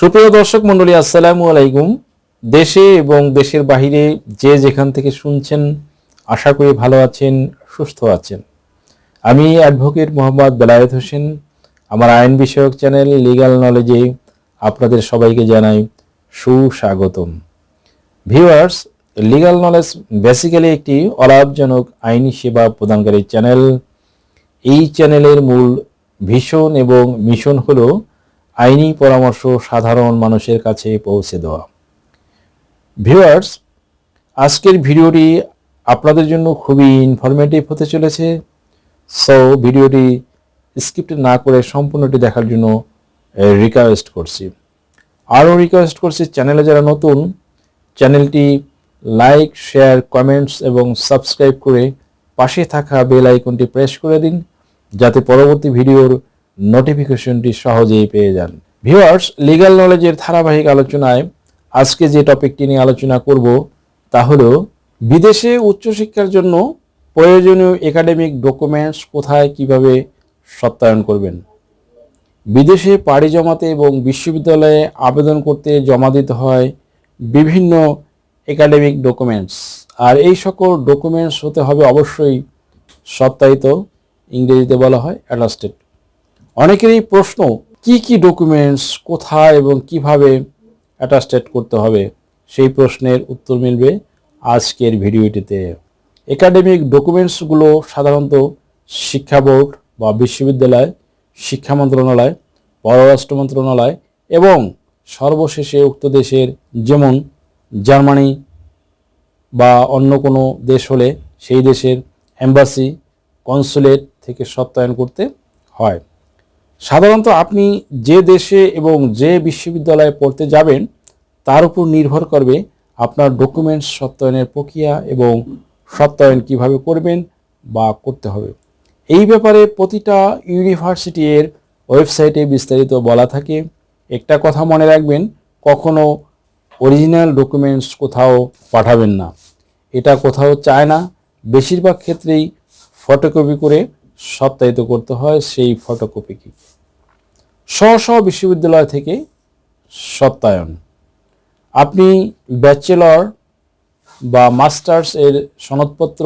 সুপ্রিয় দর্শক মন্ডলী আসসালামু আলাইকুম। দেশে এবং দেশের বাহিরে যে যেখান থেকে শুনছেন, আশা করি ভালো আছেন, সুস্থ আছেন। আমি অ্যাডভোকেট মোহাম্মদ বেলায়েত হোসেন। আমার আইন বিষয়ক চ্যানেল লিগ্যাল নলেজে আপনাদের সবাইকে জানাই সুস্বাগতম। ভিউয়ার্স লিগ্যাল নলেজ বেসিক্যালি একটি অলাভজনক আইনি সেবা প্রদানকারী চ্যানেল। এই চ্যানেলের মূল ভীষণ এবং মিশন হলো আইনি পরামর্শ সাধারণ মানুষের কাছে পৌঁছে দেওয়া। ভিউয়ার্স, আজকের ভিডিওটি আপনাদের জন্য খুবই ইনফরমেটিভ হতে চলেছে। সো ভিডিওটি স্ক্রিপ্ট না করে সম্পূর্ণটি দেখার জন্য রিকোয়েস্ট করছি। আরও রিকোয়েস্ট করছি, চ্যানেলে যারা নতুন, চ্যানেলটি লাইক শেয়ার কমেন্টস এবং সাবস্ক্রাইব করে পাশে থাকা বেল আইকনটি প্রেস করে দিন, যাতে পরবর্তী ভিডিওর নোটিফিকেশনটি সহজেই পেয়ে যান। ভিউয়ার্স লিগ্যাল নলেজের ধারাবাহিক আলোচনায় আজকে যে টপিকটি নিয়ে আলোচনা করব, তা হলো, বিদেশে উচ্চশিক্ষার জন্য প্রয়োজনীয় একাডেমিক ডকুমেন্টস কোথায় কীভাবে সত্যায়ন করবেন? বিদেশে পাড়ি জমাতে এবং বিশ্ববিদ্যালয়ে আবেদন করতে জমা দিতে হয় বিভিন্ন একাডেমিক ডকুমেন্টস আর এই সকল ডকুমেন্টস হতে হবে অবশ্যই সত্যায়িত, ইংরেজিতে বলা হয় অ্যাটাস্টেড অনেকেরই প্রশ্ন, কি কি ডকুমেন্টস কোথায় এবং কীভাবে অ্যাটাস্টেড করতে হবে? সেই প্রশ্নের উত্তর মিলবে আজকের ভিডিওটিতে। একাডেমিক ডকুমেন্টসগুলো সাধারণত শিক্ষা বোর্ড বা বিশ্ববিদ্যালয়, শিক্ষা মন্ত্রণালয়, পররাষ্ট্র মন্ত্রণালয় এবং সর্বশেষে উক্ত দেশের যেমন জার্মানি বা অন্য কোনো দেশ হলে সেই দেশের এম্বাসি কনসুলেট থেকে সত্যায়ন করতে হয়। সাধারণত আপনি যে দেশে এবং যে বিশ্ববিদ্যালয়ে পড়তে যাবেন, তার উপর নির্ভর করবে আপনার ডকুমেন্টস সত্যায়নের প্রক্রিয়া এবং সত্যায়ন কীভাবে করবেন বা করতে হবে। এই ব্যাপারে প্রতিটা ইউনিভার্সিটি এর ওয়েবসাইটে বিস্তারিত বলা থাকে। একটা কথা মনে রাখবেন, কখনো অরিজিনাল ডকুমেন্টস কোথাও পাঠাবেন না। এটা কোথাও চায় না। বেশিরভাগ ক্ষেত্রেই ফটোকপি করে সত্যায়িত করতে হয় সেই ফটোকপিকে স্ব স্ব বিশ্ববিদ্যালয় থেকে সত্যায়ন। আপনি ব্যাচেলর বা মাস্টার্স এর সনদপত্র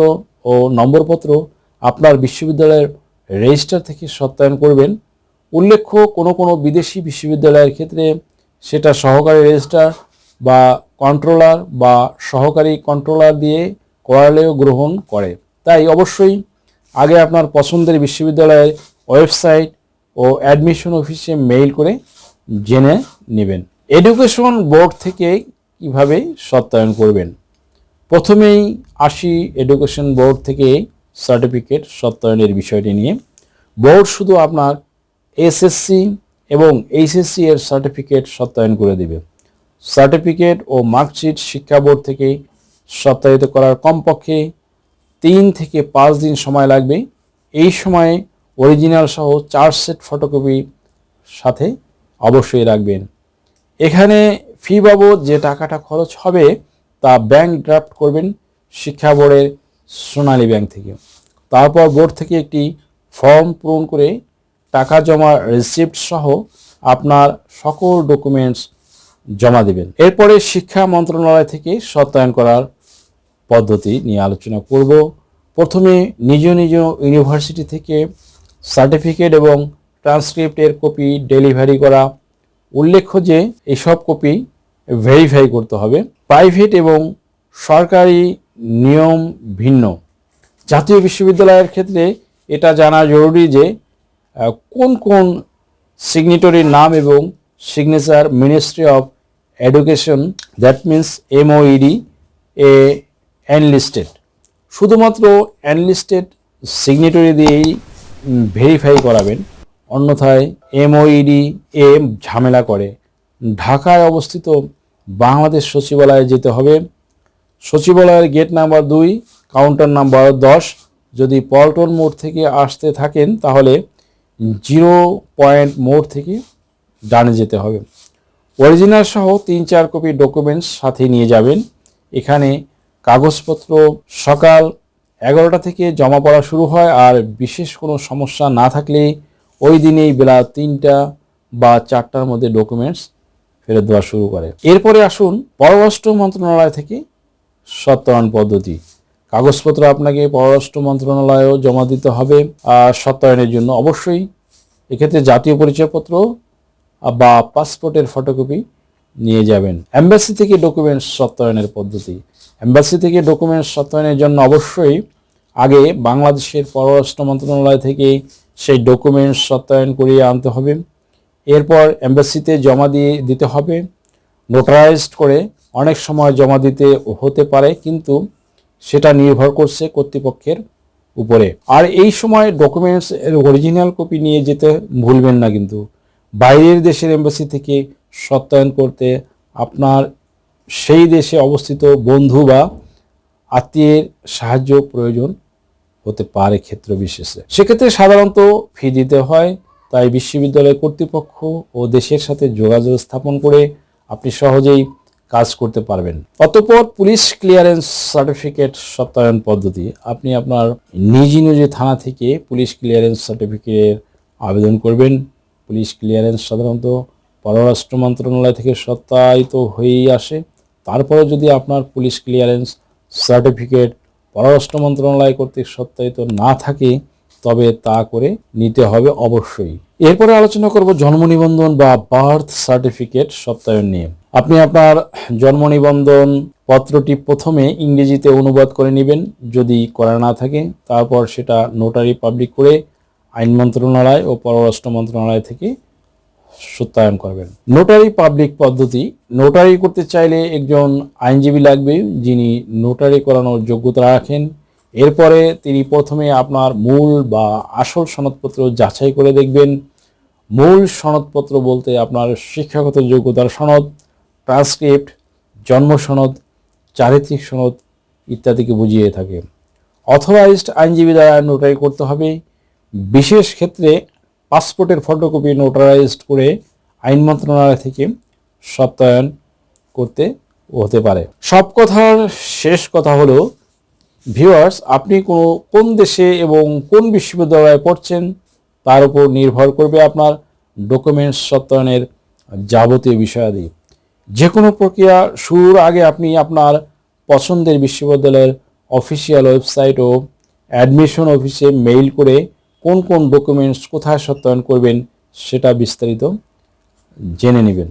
ও নম্বরপত্র আপনার বিশ্ববিদ্যালয়ের রেজিস্টার থেকে সত্যায়ন করবেন। উল্লেখ্য, কোনো কোনো বিদেশি বিশ্ববিদ্যালয়ের ক্ষেত্রে সেটা সহকারী রেজিস্ট্রার বা কন্ট্রোলার বা সহকারী কন্ট্রোলার দিয়ে করালেও গ্রহণ করে। তাই অবশ্যই আগে আপনার পছন্দের বিশ্ববিদ্যালয়ের ওয়েবসাইট ও অ্যাডমিশন অফিসে মেইল করে জেনে নেবেন। এডুকেশন বোর্ড থেকে কীভাবে সত্যায়ন করবেন? প্রথমেই আসি এডুকেশন বোর্ড থেকে সার্টিফিকেট সত্যায়নের বিষয়টি নিয়ে। বোর্ড শুধু আপনার এসএসসি এবং এইচএসসি এর সার্টিফিকেট সত্যায়ন করে দেবে। সার্টিফিকেট ও মার্কশিট শিক্ষা বোর্ড থেকে সত্যায়িত করার কমপক্ষে তিন থেকে পাঁচ দিন সময় লাগবে। এই সময়ে অরিজিনাল সহ চার সেট ফটোকপি সাথে অবশ্যই রাখবেন। এখানে ফি বাবদ যে টাকাটা খরচ হবে তা ব্যাংক ড্রাফট করবেন শিক্ষা বোর্ডের সোনালী ব্যাংক থেকে। তারপর বোর্ড থেকে একটি ফর্ম পূরণ করে টাকা জমার রিসিপ্ট সহ আপনার সকল ডকুমেন্টস জমা দেবেন। এরপরে শিক্ষা মন্ত্রণালয় থেকে সত্যায়ন করার পদ্ধতি নিয়ে আলোচনা করব। প্রথমে নিজ নিজ ইউনিভার্সিটি থেকে সার্টিফিকেট এবং ট্রান্সক্রিপ্টের কপি ডেলিভারি করা। উল্লেখ্য যে, এসব কপি ভেরিফাই করতে হবে। প্রাইভেট এবং সরকারি নিয়ম ভিন্ন। জাতীয় বিশ্ববিদ্যালয়ের ক্ষেত্রে এটা জানা জরুরি যে কোন কোন সিগনেটরির নাম এবং signature ministry of education that means MOED A unlisted শুধুমাত্র অ্যানলিস্টেড সিগনেটরি দিয়েই ভেরিফাই করাবেন। অন্যথায় এমওইডি এ ঝামেলা করে। ঢাকায় অবস্থিত বাংলাদেশ সচিবালয়ে যেতে হবে। সচিবালয়ের গেট নাম্বার দুই কাউন্টার নাম্বার দশ। যদি পল্টন মোড় থেকে আসতে থাকেন, তাহলে জিরো পয়েন্ট মোড় থেকে ডানে যেতে হবে। অরিজিনাল সহ তিন চার কপি ডকুমেন্টস সাথে নিয়ে যাবেন। এখানে কাগজপত্র সকাল এগারোটা থেকে জমা পড়া শুরু হয় আর বিশেষ কোনো সমস্যা না থাকলে ওই দিনেই বেলা তিনটা বা চারটার মধ্যে ডকুমেন্টস ফেরত দেওয়া শুরু করে। এরপরে আসুন পররাষ্ট্র মন্ত্রণালয় থেকে সত্যায়ন পদ্ধতি। কাগজপত্র আপনাকে পররাষ্ট্র মন্ত্রণালয়েও জমা দিতে হবে আর সত্যায়নের জন্য অবশ্যই এক্ষেত্রে জাতীয় পরিচয়পত্র বা পাসপোর্টের ফটোকপি নিয়ে যাবেন। অ্যাম্বাসি থেকে ডকুমেন্টস সত্যায়নের পদ্ধতি। অ্যাম্বাসি থেকে ডকুমেন্টস সত্যায়নের জন্য অবশ্যই আগে বাংলাদেশের পররাষ্ট্র মন্ত্রণালয় থেকে সেই ডকুমেন্টস সত্যায়ন করিয়ে আনতে হবে। এরপর এম্বাসিতে জমা দিয়ে দিতে হবে। নোটারাইজড করে অনেক সময় জমা দিতে হতে পারে, কিন্তু সেটা নির্ভর করছে কর্তৃপক্ষের উপরে। আর এই সময় ডকুমেন্টস এর অরিজিনাল কপি নিয়ে যেতে ভুলবেন না কিন্তু। বাইরের দেশের এম্বাসি থেকে সত্যায়ন করতে আপনার সেই দেশে অবস্থিত বন্ধু বা আত্মীয়ের সাহায্য প্রয়োজন। হতে পারে ক্ষেত্র বিশেষে সেক্ষেত্রে সাধারণত ফি দিতে হয়, তাই বিশ্ববিদ্যালয় কর্তৃপক্ষ ও দেশের সাথে যোগাযোগ স্থাপন করে আপনি সহজেই কাজ করতে পারবেন। অতঃপর পুলিশ ক্লিয়ারেন্স সার্টিফিকেট সত্যায়ন পদ্ধতি, আপনি আপনার নিজ নিজ থানা থেকে পুলিশ ক্লিয়ারেন্স সার্টিফিকেটের আবেদন করবেন। পুলিশ ক্লিয়ারেন্স সাধারণত পররাষ্ট্র মন্ত্রণালয় থেকে সত্যায়িত হয়েই আসে। তারপরে যদি আপনার পুলিশ ক্লিয়ারেন্স সার্টিফিকেট পররাষ্ট্র মন্ত্রণালয় কর্তৃক সত্যায়িত না থাকে, তবে তা করে নিতে হবে অবশ্যই। এরপরে আলোচনা করব জন্ম নিবন্ধন বা বার্থ সার্টিফিকেট সত্যায়ন নিয়ে। আপনি আপনার জন্ম নিবন্ধন পত্রটি প্রথমে ইংরেজিতে অনুবাদ করে নেবেন, যদি করা না থাকে, তারপর সেটা নোটারি পাবলিক করে আইন মন্ত্রণালয় ও পররাষ্ট্র মন্ত্রণালয় থেকে সত্যায়ন করবেন। নোটারি পাবলিক পদ্ধতি নোটারি করতে চাইলে একজন আইনজীবী লাগবে যিনি নোটারি করানোর যোগ্যতা রাখেন। এরপরে তিনি প্রথমে আপনার মূল বা আসল সনদপত্র যাচাই করে দেখবেন। মূল সনদপত্র বলতে আপনার শিক্ষাগত যোগ্যতার সনদ ট্রান্সক্রিপ্ট জন্ম সনদ, চারিত্রিক সনদ ইত্যাদিকে বুঝিয়ে থাকে। অথরাইজড আইনজীবী দ্বারা নোটারি করতে হবে। বিশেষ ক্ষেত্রে পাসপোর্টের ফটোকপি নোটারাইজড করে আইন মন্ত্রণালয় থেকে সত্যায়ন করতে হতে পারে। সব কথার শেষ কথা হলো ভিউয়ার্স আপনি কোনো কোন দেশে এবং কোন বিশ্ববিদ্যালয়ে পড়ছেন তার উপর নির্ভর করবে আপনার ডকুমেন্টস সত্যায়নের যাবতীয় বিষয়াদি। যে কোনো প্রক্রিয়া শুরুর আগে আপনি আপনার পছন্দের বিশ্ববিদ্যালয়ের অফিসিয়াল ওয়েবসাইট ও অ্যাডমিশন অফিসে মেইল করে কোন কোন ডকুমেন্টস কোথায় সত্যায়ন করবেন সেটা বিস্তারিত জেনে নেবেন।